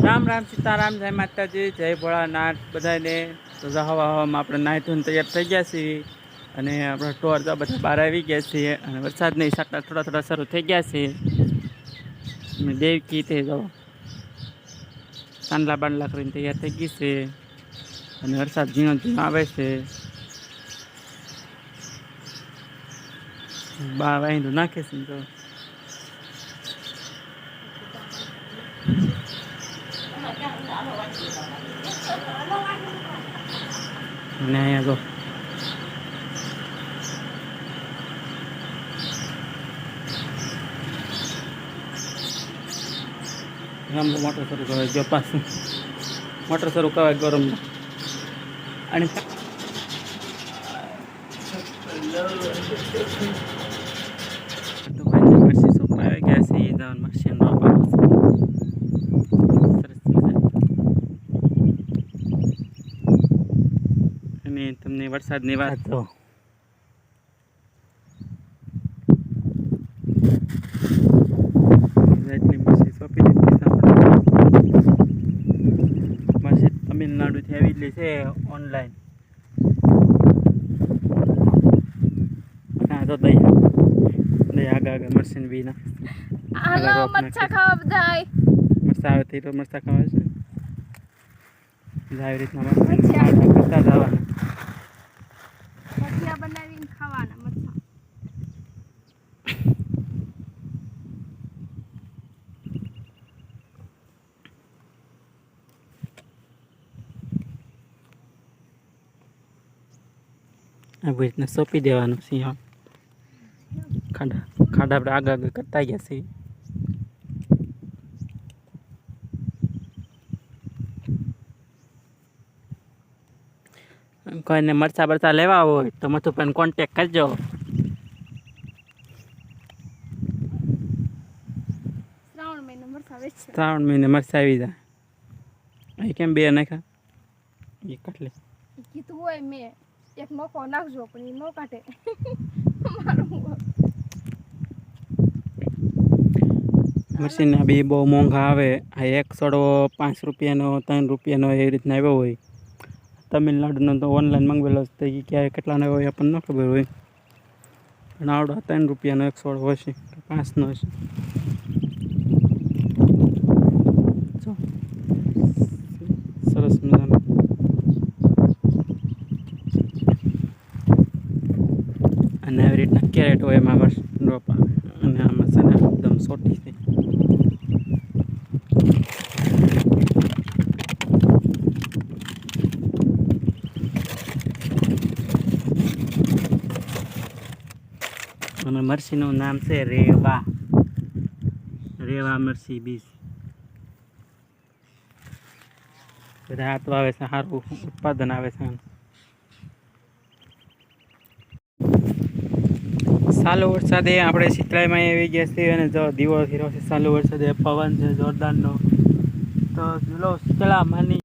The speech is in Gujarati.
રામ રામ સીતારામ, જય માતાજી, જય ભોળાનાથ. બધાને તો હવામાં આપણે નાહી ધોઈને તૈયાર થઈ ગયા છીએ અને આપણા ટોર તો બધા બહાર આવી ગયા છીએ અને વરસાદની સાટા થોડા થોડા શરૂ થઈ ગયા છે અને દેવકી તે જો ચાંદલા બાંડલા કરીને તૈયાર થઈ ગઈ છે અને વરસાદ ઝીણો ઝીણો આવે છે. બા વાંધો નાખે છે ને તો. અને અહીંયા જો. ગરમ મોટર શરૂ કરાય જો પાછું. મોટર શરૂ કરાય ગરમ અને તો નો પાડો સરસ મજા અને તમને વરસાદની વાત. તો. તમિલનાડુથી આવેલી છે ઓનલાઈન હા તો દઈ દઈ આગળ આગળ મરસીને બી ના હાલો મચ્છા ખાવા બધાય. મરસા આવે તો મસ્તા ખાવા છે. આવી રીતના મસ્તા. કરતા જવાના. આવી રીતના સોંપી દેવાનું સિંહ ખાડા ખાડા આપણે આગળ આગળ કરતા ગયા છીએ કોઈને મરચા બરચા લેવા હોય તો મથુભાઈને કોન્ટેક કરજો. શ્રાવણ મહિનો મરચા આવી જાય. કેમ બે નાખ્યા? એ કટલે કીધું હોય મેં. એક નોખો નાખજો, પણ એ નો કાઢે. મારું બી બહુ મોંઘા આવે. આ એક સડો પાંચ રૂપિયાનો, ત્રણ રૂપિયાનો એ રીતના આવ્યો હોય. તમિલનાડુનો તો ઓનલાઈન મંગાવેલો તો એ ક્યારે કેટલાનો હોય આપણને ન ખબર હોય. પણ આવડો ત્રણ રૂપિયાનો એક સોળ હશે, કે પાંચનો હશે. સરસ મજાનો અને આવી રીતના કેરેટ હોય એમાં મરચ ડ્રોપ આવે. અને આમાં છે ને એકદમ સોટી છે. અને મરસીનું નામ છે રેવા. રેવા મરસી બીજ. બધા હાથ આવે છે, સારું ઉત્પાદન આવે છે સાલો વરસાદે આપણે શીતળાઈમાં આવી ગયા છીએ અને જો દીવો છે સાલો વરસાદે, પવન છે, જોરદારનો. તો ચલો શીતળા માની